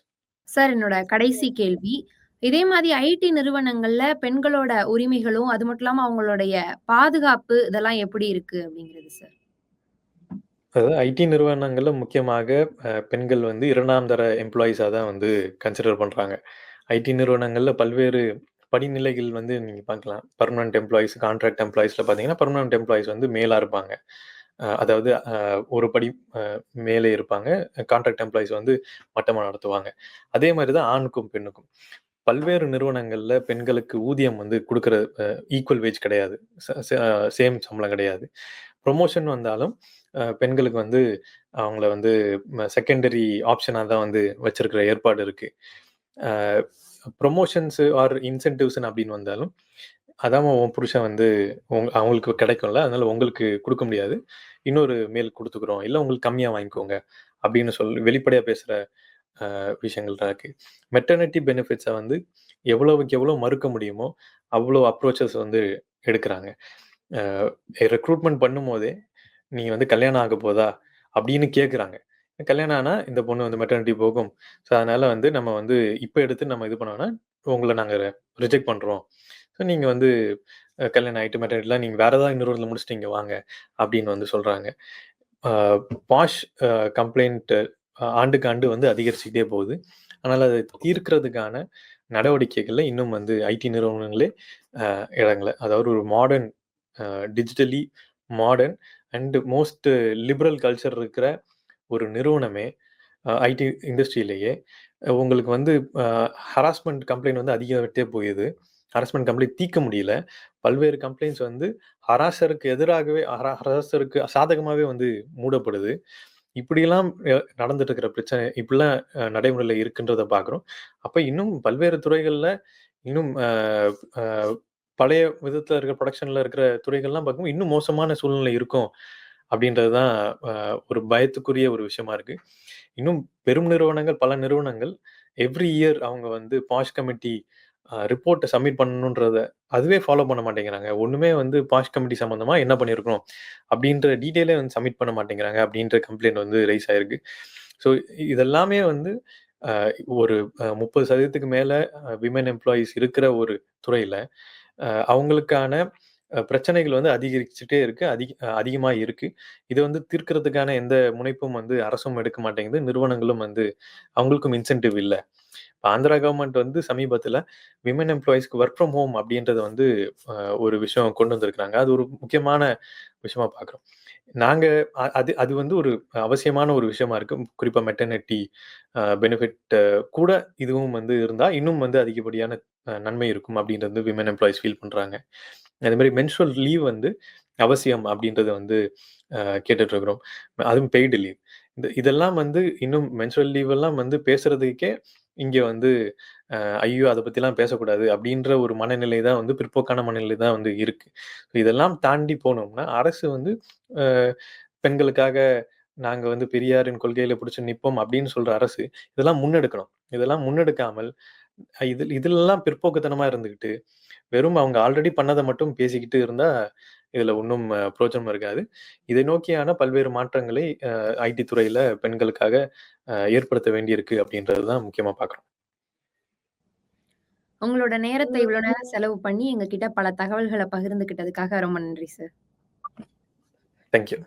சார் என்னோட கடைசி கேள்வி. இதே மாதிரி ஐடி நிறுவனங்கள்ல பெண்களோட உரிமைகளும், அது மட்டும் இல்லாம அவங்களுடைய பாதுகாப்பு இதெல்லாம் எப்படி இருக்கு அப்படிங்கிறது சார்? அதாவது ஐடி நிறுவனங்கள்ல முக்கியமாக அ பெண்கள் வந்து 2ஆம் தர எம்ப்ளாயீஸா தான் வந்து கன்சிடர் பண்றாங்க. ஐடி நிறுவனங்கள்ல பல்வேறு படிநிலைகள் வந்து நீங்க பார்க்கலாம். பெர்மனன்ட் எம்ப்ளாயீஸ், கான்ட்ராக்ட் எம்ப்ளாயீஸ்ல பார்த்தீங்கன்னா, பெர்மனன்ட் எம்ப்ளாயீஸ் வந்து மேலா இருப்பாங்க. அ அதாவது அ ஒரு படி அ மேலே இருப்பாங்க. கான்ட்ராக்ட் எம்ப்ளாயீஸ் வந்து மட்டமா நடத்துவாங்க. அதே மாரி தான் ஆணுக்கும், பெண்ணுக்கும். பல்வேறு நிறுவனங்கள்ல பெண்களுக்கு ஊதியம் வந்து குடுக்குற அ ஈக்குவல் வேஜ் கிடையாது. ச ச சேம் சம்பளம் கிடையாது. புரமோஷன் வந்தாலும் பெண்களுக்கு வந்து அவங்கள வந்து செகண்டரி ஆப்ஷனாக தான் வந்து வச்சிருக்கிற ஏற்பாடு இருக்கு. ப்ரொமோஷன்ஸு ஆர் இன்சென்டிவ்ஸ்ன்னு அப்படின்னு வந்தாலும், அதான் உன் புருஷன் வந்து உங் அவங்களுக்கு கிடைக்கும்ல, அதனால உங்களுக்கு கொடுக்க முடியாது. இன்னொரு மேல் கொடுத்துக்குறோம் இல்லை உங்களுக்கு கம்மியாக வாங்கிக்கோங்க. அப்படின்னு சொல்லி வெளிப்படையாக பேசுகிற விஷயங்கள் தான் இருக்கு. மெட்டர்னிட்டி பெனிஃபிட்ஸை வந்து எவ்வளவுக்கு எவ்வளோ மறுக்க முடியுமோ, அவ்வளோ அப்ரோச்சஸ் வந்து எடுக்கிறாங்க ரெக்ரூட்மெண்ட் பண்ணும்போதே, "நீ வந்து கல்யாணம் ஆகப் போதா?" அப்படின்னு கேட்குறாங்க. கல்யாணம் ஆனால் இந்த பொண்ணு வந்து மெட்டர்னிட்டி போகும். ஸோ அதனால வந்து நம்ம வந்து இப்போ எடுத்து நம்ம இது பண்ணோன்னா உங்களை நாங்கள் ரிஜெக்ட் பண்ணுறோம் ஸோ நீங்கள் வந்து கல்யாணம் ஆகிட்டு மெட்டர்னிட்டிலாம் நீங்கள் வேற ஏதாவது இன்னொரு முடிச்சுட்டு இங்க வாங்க. அப்படின்னு வந்து சொல்றாங்க. பாஷ் கம்ப்ளைண்ட்டு கம்ப்ளைண்ட் ஆண்டுக்கு ஆண்டு வந்து அதிகரிச்சுக்கிட்டே போகுது. அதனால் அதை தீர்க்கிறதுக்கான நடவடிக்கைகளில் இன்னும் வந்து ஐடி நிறுவனங்களே இடங்களை அதாவது ஒரு modern digitally modern and most liberal culture இருக்கிற ஒரு நிறுவனமே ஐடி இண்டஸ்ட்ரியிலேயே உங்களுக்கு வந்து ஹராஸ்மெண்ட் கம்ப்ளைண்ட் வந்து அதிகமாகிட்டே போகுது. ஹராஸ்மெண்ட் கம்ப்ளைண்ட் தீர்க்க முடியல. பல்வேறு கம்ப்ளைண்ட்ஸ் வந்து ஹராசருக்கு எதிராகவே ஹரா சாதகமாகவே வந்து மூடப்படுது. இப்படியெல்லாம் நடந்துட்டு இருக்கிற பிரச்சனை இப்படிலாம் நடைமுறையில் இருக்குன்றத பார்க்குறோம். அப்போ இன்னும் பல்வேறு துறைகளில் இன்னும் பழைய விதத்துல இருக்கிற புரொடக்ஷன்ல இருக்கிற துறைகள்லாம் பார்க்கும்போது இன்னும் மோசமான சூழ்நிலை இருக்கும். அப்படின்றது தான் ஒரு பயத்துக்குரிய ஒரு விஷயமா இருக்கு. இன்னும் பெரும் நிறுவனங்கள், பல நிறுவனங்கள் எவ்ரி இயர் அவங்க வந்து பாஷ் கமிட்டி ரிப்போர்ட்டை சப்மிட் பண்ணணுன்றத அதுவே ஃபாலோ பண்ண மாட்டேங்கிறாங்க. ஒன்றுமே வந்து பாஷ் கமிட்டி சம்மந்தமாக என்ன பண்ணியிருக்கணும் அப்படின்ற டீட்டெயிலே வந்து சப்மிட் பண்ண மாட்டேங்கிறாங்க. அப்படின்ற கம்ப்ளைண்ட் வந்து ரைஸ் ஆயிருக்கு. ஸோ இதெல்லாமே வந்து ஒரு முப்பது சதவீதத்துக்கு மேலே விமன் எம்ப்ளாயீஸ் இருக்கிற ஒரு துறையில் அவங்களுக்கான பிரச்சனைகள் வந்து அதிகரிச்சுட்டே இருக்கு. அதிக அதிகமாக இருக்கு. இதை வந்து தீர்க்கறதுக்கான எந்த முனைப்பும் வந்து அரசும் எடுக்க மாட்டேங்குது. நிறுவனங்களும் வந்து அவங்களுக்கும் இன்சென்டிவ் இல்லை இப்போ ஆந்திரா கவர்மெண்ட் வந்து சமீபத்தில் விமன் எம்ப்ளாயீஸ்க்கு ஒர்க் ஃப்ரம் ஹோம் அப்படின்றத வந்து ஒரு விஷயம் கொண்டு வந்திருக்கிறாங்க அது ஒரு முக்கியமான விஷயமா பார்க்குறோம். நாங்க அ அது அது வந்து ஒரு அவசியமான ஒரு விஷயமா இருக்கு. குறிப்பா மெட்டர்னிட்டி அ பெனிஃபிட் கூட இதுவும் வந்து இருந்தா, இன்னும் வந்து அதிகப்படியான அ நன்மை இருக்கும் அப்படின்றது விமன் எம்ப்ளாயீஸ் ஃபீல் பண்றாங்க. அதே மாரி மென்ஸ்ட்ரல் லீவ் வந்து அவசியம் அப்படின்றத வந்து அ கேட்டுட்டு இருக்கிறோம். அதுவும் பெய்டு லீவ். இந்த இதெல்லாம் வந்து இன்னும் மென்ஸ்ட்ரல் லீவ் எல்லாம் வந்து பேசுறதுக்கே இங்க வந்து அ ஐயோ! அத பத்திலாம் பேசக்கூடாது அப்படின்ற ஒரு மனநிலை தான் வந்து பிற்போக்கான மனநிலை தான் வந்து இருக்கு. இதெல்லாம் தாண்டி போனோம்னா, அரசு வந்து அ பெண்களுக்காக நாங்க வந்து பெரியாரின் கொள்கையில புடிச்சு நிப்போம் அப்படின்னு சொல்ற அரசு, இதெல்லாம் முன்னெடுக்கணும். இதெல்லாம் முன்னெடுக்காமல் இதில் இதிலெல்லாம் பிற்போக்குத்தனமா இருந்துகிட்டு, வெறும் அவங்க ஆல்ரெடி பண்ணத மட்டும் பேசிக்கிட்டு இருந்தா, இதுல ஒண்ணும் புரோஜனம் இருக்காது. இதை நோக்கியான பல்வேறு மாற்றங்களை ஐடி துறையில பெண்களுக்காக ஏற்படுத்த வேண்டியிருக்கு அப்படின்றது தான் முக்கியமா பார்க்குறோம். உங்களோட நேரத்த இவ்வளோ நேரம் செலவு பண்ணி எங்ககிட்ட பல தகவல்கள பகிர்ந்துக்கிட்டதுக்காக ரொம்ப நன்றி சார். Thank you.